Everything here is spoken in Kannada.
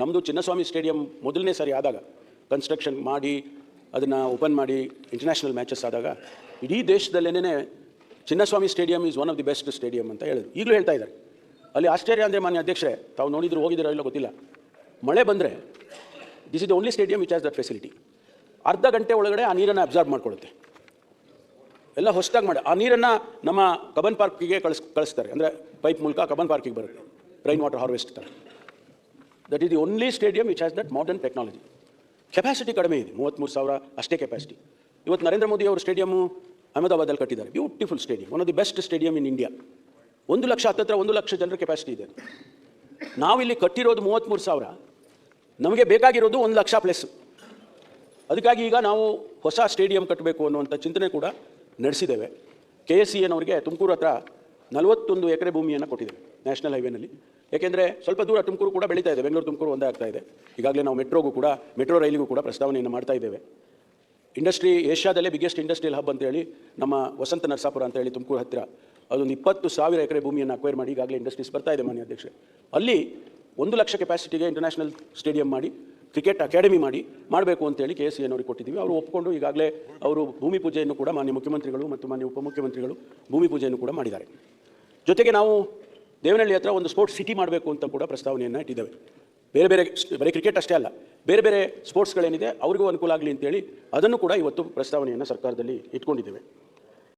ನಮ್ಮದು ಚಿನ್ನಸ್ವಾಮಿ ಸ್ಟೇಡಿಯಂ ಮೊದಲನೇ ಸಾರಿ ಆದಾಗ ಕನ್ಸ್ಟ್ರಕ್ಷನ್ ಮಾಡಿ, ಅದನ್ನು ಓಪನ್ ಮಾಡಿ ಇಂಟರ್ನ್ಯಾಷನಲ್ ಮ್ಯಾಚಸ್ ಆದಾಗ, ಇಡೀ ದೇಶದಲ್ಲೇನೇ Chinnaswamy stadium is one of the best stadium ಅಂತ ಹೇಳಿದ್ರು. ಈಗಲೂ ಹೇಳ್ತಾ ಇದ್ದಾರೆ. ಅಲ್ಲಿ ಆಶ್ಚರ್ಯ ಅಂದರೆ ಮಾನ್ಯ ಅಧ್ಯಕ್ಷರೇ, ತಾವು ನೋಡಿದ್ರು ಹೋಗಿದ್ದೀರೋ ಇಲ್ಲ ಗೊತ್ತಿಲ್ಲ. ಮಳೆ ಬಂದರೆ this is the only stadium which has that facility ಅರ್ಧ ಗಂಟೆ ಒಳಗಡೆ ಆ ನೀರನ್ನು ಅಬ್ಸಾರ್ಬ್ ಮಾಡ್ಕೊಳುತ್ತೆ ಎಲ್ಲ ಹೊಸದಾಗಿ ಮಾಡಿ, ಆ ನೀರನ್ನು ನಮ್ಮ ಕಬನ್ ಪಾರ್ಕಿಗೆ ಕಳಿಸ್, ಕಳಿಸ್ತಾರೆ. ಅಂದರೆ ಪೈಪ್ ಮೂಲಕ ಕಬನ್ ಪಾರ್ಕಿಗೆ ಬರುತ್ತೆ. ರೈನ್ ವಾಟರ್ ಹಾರ್ವೆಸ್ಟ್ ಥರ that is the only stadium which has that modern technology capacity ಕಡಿಮೆ ಇದೆ ಮೂವತ್ತ್ಮೂರು ಸಾವಿರ ಅಷ್ಟೇ ಕೆಪಾಸಿಟಿ ಇವತ್ತು ನರೇಂದ್ರ ಮೋದಿ ಅವರು ಸ್ಟೇಡಿಯಮ್ಮು ಅಹಮದಾಬಾದಲ್ಲಿ ಕಟ್ಟಿದ್ದಾರೆ beautiful stadium one of the best stadium in India ಒಂದು ಲಕ್ಷ ಹತ್ತತ್ರ ಒಂದು ಲಕ್ಷ ಜನರ ಕೆಪಾಸಿಟಿ ಇದೆ. ನಾವಿಲ್ಲಿ ಕಟ್ಟಿರೋದು ಮೂವತ್ತ್ಮೂರು ಸಾವಿರ. ನಮಗೆ ಬೇಕಾಗಿರೋದು ಒಂದು ಲಕ್ಷ ಪ್ಲಸ್ ಅದಕ್ಕಾಗಿ ಈಗ ನಾವು ಹೊಸ ಸ್ಟೇಡಿಯಂ ಕಟ್ಟಬೇಕು ಅನ್ನುವಂಥ ಚಿಂತನೆ ಕೂಡ ನಡೆಸಿದ್ದೇವೆ. ಕೆ ಎಸ್ ಸಿ ಎನ್ ಅವರಿಗೆ ತುಮಕೂರು ಹತ್ರ ನಲವತ್ತೊಂದು ಎಕರೆ ಭೂಮಿಯನ್ನು ಕೊಟ್ಟಿದ್ದೇವೆ ನ್ಯಾಷನಲ್ ಹೈವೇನಲ್ಲಿ. ಏಕೆಂದರೆ ಸ್ವಲ್ಪ ದೂರ ತುಮಕೂರು ಕೂಡ ಬೆಳೀತಾ ಇದೆ, ಬೆಂಗಳೂರು ತುಮಕೂರು ಒಂದೇ ಆಗ್ತಾ ಇದೆ. ಈಗಾಗಲೇ ನಾವು ಮೆಟ್ರೋಗೂ ಕೂಡ, ಮೆಟ್ರೋ ರೈಲಿಗೂ ಕೂಡ ಪ್ರಸ್ತಾವನೆಯನ್ನು ಮಾಡ್ತಾ ಇದ್ದೇವೆ. ಇಂಡಸ್ಟ್ರಿ, ಏಷ್ಯಾದಲ್ಲೇ ಬಿಗ್ಗೆಸ್ಟ್ ಇಂಡಸ್ಟ್ರಿಯಲ್ ಹಬ್ ಅಂತೇಳಿ ನಮ್ಮ ವಸಂತ ನರಸಾಪುರ ಅಂತ ಹೇಳಿ ತುಮಕೂರು ಹತ್ತಿರ ಅದೊಂದು ಇಪ್ಪತ್ತು ಸಾವಿರ ಎಕರೆ ಭೂಮಿಯನ್ನು ಅಕ್ವೈರ್ ಮಾಡಿ ಈಗಾಗಲೇ ಇಂಡಸ್ಟ್ರೀಸ್ ಬರ್ತಾ ಇದೆ ಮಾನ್ಯ ಅಧ್ಯಕ್ಷೆ ಅಲ್ಲಿ ಒಂದು ಲಕ್ಷ ಕೆಪಾಸಿಟಿಗೆ ಇಂಟರ್ನ್ಯಾಷನಲ್ ಸ್ಟೇಡಿಯಂ ಮಾಡಿ ಕ್ರಿಕೆಟ್ ಅಕಾಡೆಮಿ ಮಾಡಿ ಮಾಡಬೇಕು ಅಂತೇಳಿ ಕೆ ಎಸ್ ಸಿ ಅವರಿಗೆ ಕೊಟ್ಟಿದ್ದೀವಿ. ಅವರು ಒಪ್ಪಿಕೊಂಡು ಈಗಾಗಲೇ ಅವರು ಭೂಮಿ ಪೂಜೆಯನ್ನು ಕೂಡ ಮಾನ್ಯ ಮುಖ್ಯಮಂತ್ರಿಗಳು ಮತ್ತು ಮಾನ್ಯ ಉಪಮುಖ್ಯಮಂತ್ರಿಗಳು ಭೂಮಿ ಪೂಜೆಯನ್ನು ಕೂಡ ಮಾಡಿದ್ದಾರೆ. ಜೊತೆಗೆ ನಾವು ದೇವನಹಳ್ಳಿ ಹತ್ರ ಒಂದು ಸ್ಪೋರ್ಟ್ಸ್ ಸಿಟಿ ಮಾಡಬೇಕು ಅಂತ ಕೂಡ ಪ್ರಸ್ತಾವನೆಯನ್ನು ಇಟ್ಟಿದ್ದೇವೆ. ಬೇರೆ ಬೇರೆ ಬರೀ ಕ್ರಿಕೆಟ್ ಅಷ್ಟೇ ಅಲ್ಲ, ಬೇರೆ ಬೇರೆ ಸ್ಪೋರ್ಟ್ಸ್ಗಳೇನಿದೆ ಅವ್ರಿಗೂ ಅನುಕೂಲ ಆಗಲಿ ಅಂತೇಳಿ ಅದನ್ನು ಕೂಡ ಇವತ್ತು ಪ್ರಸ್ತಾವನೆಯನ್ನು ಸರ್ಕಾರದಲ್ಲಿ ಇಟ್ಕೊಂಡಿದ್ದೇವೆ.